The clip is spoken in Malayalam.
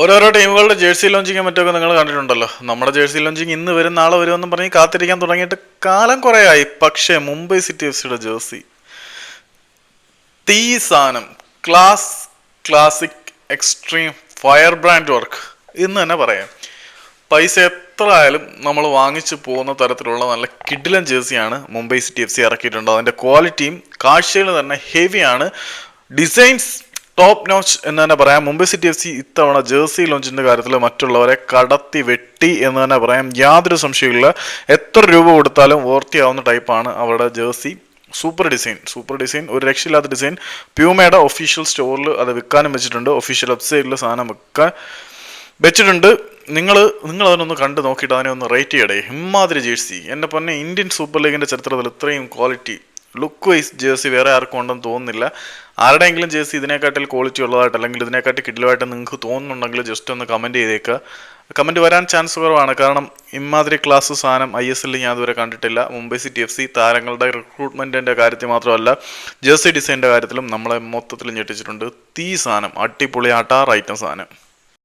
ഓരോരോ ടീമുകളുടെ ജേഴ്സി ലോഞ്ചിങ്ങും മറ്റൊക്കെ നിങ്ങൾ കണ്ടിട്ടുണ്ടല്ലോ. നമ്മുടെ ജേഴ്സി ലോഞ്ചിങ് ഇന്ന് വരും നാളെ വരുമെന്നും പറഞ്ഞ് കാത്തിരിക്കാൻ തുടങ്ങിയിട്ട് കാലം കുറേയായി. പക്ഷേ മുംബൈ സിറ്റി എഫ് സിയുടെ ജേഴ്സി. തീ സാധനം class classic extreme fire brand work. എന്ന് തന്നെ പറയാം. പൈസ എത്ര ആയാലും നമ്മൾ വാങ്ങിച്ചു പോകുന്ന തരത്തിലുള്ള നല്ല കിഡിലൻ ജേഴ്സിയാണ് മുംബൈ സിറ്റി എഫ് സി ഇറക്കിയിട്ടുണ്ട് അതിന്റെ ക്വാളിറ്റിയും കാഴ്ചയിൽ തന്നെ ഹെവിയാണ്. ഡിസൈൻസ് ടോപ്പ് നോച്ച് എന്ന് തന്നെ പറയാം. മുംബൈ സിറ്റി എഫ് സി ഇത്തവണ ജേഴ്സി ലോഞ്ചിന്റെ കാര്യത്തിൽ മറ്റുള്ളവരെ കടത്തി വെട്ടി എന്ന് തന്നെ പറയാം. യാതൊരു സംശയമില്ല എത്ര രൂപ കൊടുത്താലും ഓർത്തിയാവുന്ന ടൈപ്പാണ് അവരുടെ jersey super design super design ഒരു രക്ഷയില്ലാത്ത ഡിസൈൻ പ്യൂമയുടെ ഒഫീഷ്യൽ സ്റ്റോറിൽ അത് വിൽക്കാനും വെച്ചിട്ടുണ്ട്. ഒഫീഷ്യൽ വെബ്സൈറ്റിൽ സാധനം വിൽക്കാൻ വെച്ചിട്ടുണ്ട്. നിങ്ങൾ നിങ്ങൾ അതിനൊന്ന് കണ്ട് നോക്കിയിട്ട് അതിനെ ഒന്ന് റേറ്റ് ചെയ്യടേ. ഇമ്മാതിരി ജേഴ്സി എന്റെ പൊന്നെ ഇന്ത്യൻ സൂപ്പർ ലീഗിന്റെ ചരിത്രത്തിൽ ഇത്രയും ക്വാളിറ്റി ലുക്ക് വൈസ് ജേഴ്സി വേറെ ആർക്കും ഉണ്ടെന്ന് തോന്നുന്നില്ല. ആരുടെയെങ്കിലും ജേഴ്സി ഇതിനെക്കാട്ടിൽ ക്വാളിറ്റി ഉള്ളതായിട്ട് അല്ലെങ്കിൽ ഇതിനെക്കാട്ടിൽ കിഡിലുമായിട്ട് നിങ്ങൾക്ക് തോന്നുന്നുണ്ടെങ്കിൽ ജസ്റ്റ് ഒന്ന് കമന്റ് ചെയ്തേക്കുക കമന്റ് വരാൻ ചാൻസ് കുറവാണ്. കാരണം ഇമാതിരി ക്ലാസ് സാധനം ഐ എസ് എല്ലിൽ ഞാൻ ഇതുവരെ കണ്ടിട്ടില്ല. മുംബൈ സിറ്റി എഫ് സി താരങ്ങളുടെ റിക്രൂട്ട്മെന്റിന്റെ കാര്യത്തിൽ മാത്രമല്ല ജേഴ്സി ഡിസൈന്റെ കാര്യത്തിലും നമ്മളെ മൊത്തത്തിൽ ഞെട്ടിച്ചിട്ടുണ്ട്. തീ സാധനം അടിപൊളി അട്ടാർ ഐറ്റം സാധനം.